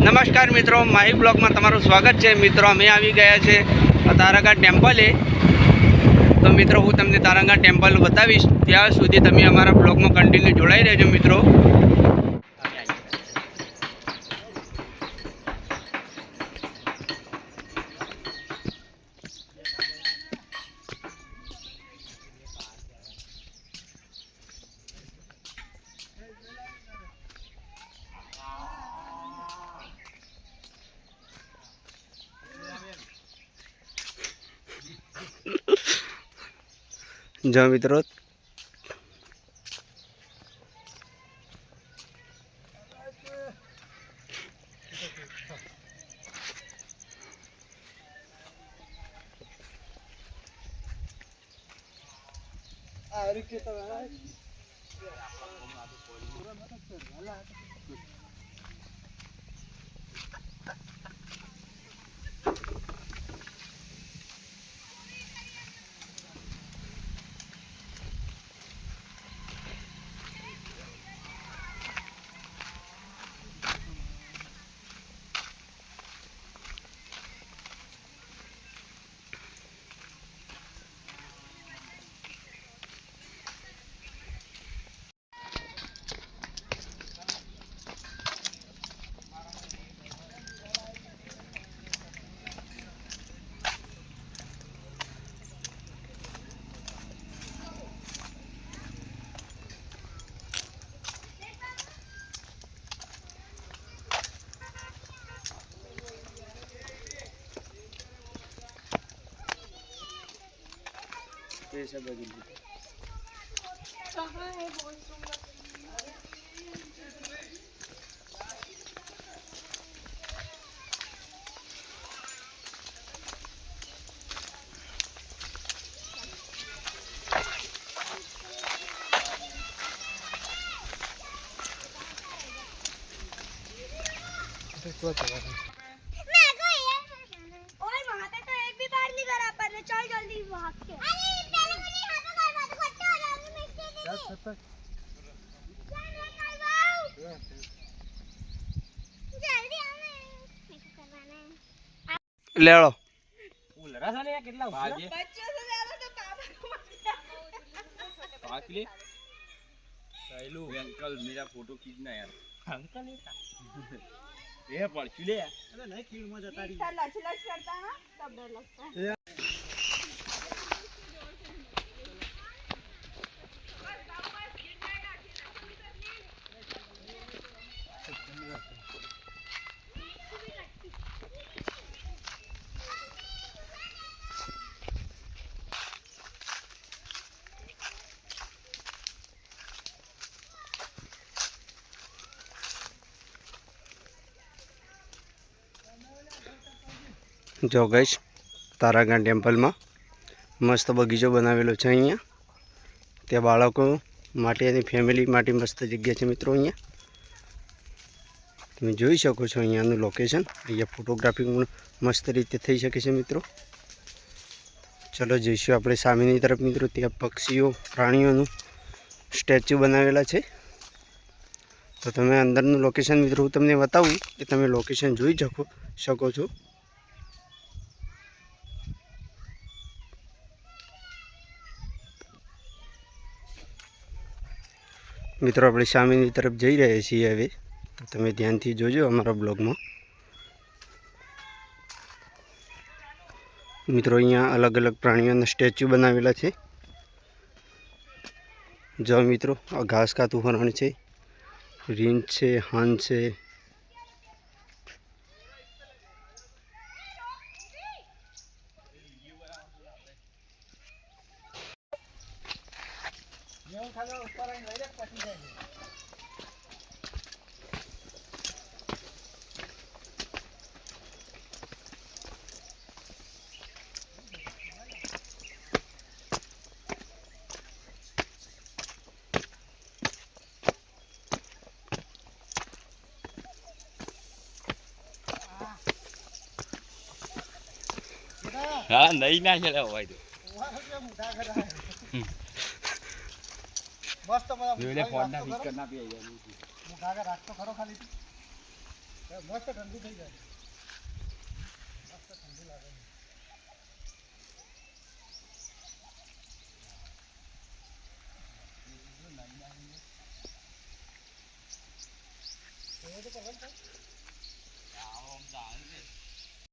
નમસ્કાર મિત્રો માહી બ્લોગમાં તમારું સ્વાગત છે. મિત્રો, અમે આવી ગયા છે તારાગઢ ટેમ્પલે. તો મિત્રો, હું તમને તારાગઢ ટેમ્પલ બતાવીશ. ત્યાં સુધી તમે અમારા બ્લોગમાં કન્ટિન્યુ જોડાઈ રહેજો મિત્રો. જો મિત્રો. 해서 먹입니다. 그럴 것 같아. લેળો बच्चों से ज्यादा तो पापा को अंकल मेरा फोटो खींचना यार अंकल ये पढ़ ले सर लच लच करता है ना तब डर लगता है જો ગઈશ તારાગઢ ટેમ્પલમાં મસ્ત બગીચો બનાવેલો છે અહીંયા. ત્યાં બાળકો માટે અને ફેમિલી માટે મસ્ત જગ્યા છે મિત્રો અહીંયા. તમે જોઈ શકો છો અહીંયાનું લોકેશન અહીંયા ફોટોગ્રાફી પણ મસ્ત રીતે થઈ શકે છે મિત્રો. ચલો જઈશું આપણે સામેની તરફ મિત્રો. ત્યાં પક્ષીઓ, પ્રાણીઓનું સ્ટેચ્યુ બનાવેલા છે. તો તમે અંદરનું લોકેશન મિત્રો હું તમને બતાવું કે તમે લોકેશન જોઈ શકો શકો છો. મિત્રો, આપણે સામેની તરફ જઈ રહ્યા છીએ હવે. તમે ધ્યાનથી જોજો અમારા બ્લોગમાં. મિત્રો, અહીંયા અલગ અલગ પ્રાણીઓના સ્ટેચ્યુ બનાવેલા છે. જો મિત્રો, આ ઘાસ ખાતું હરણ છે, રીંછ છે હાન છે હા નહીં ના ચલે હોય તો મસ્ત જોઈને ફોન ના ફિટ કરના પી મુખાગર રાખતો ખરો ખાલી. મસ્ત ઠંડી થઈ જાય. મસ્ત ઠંડી લાગે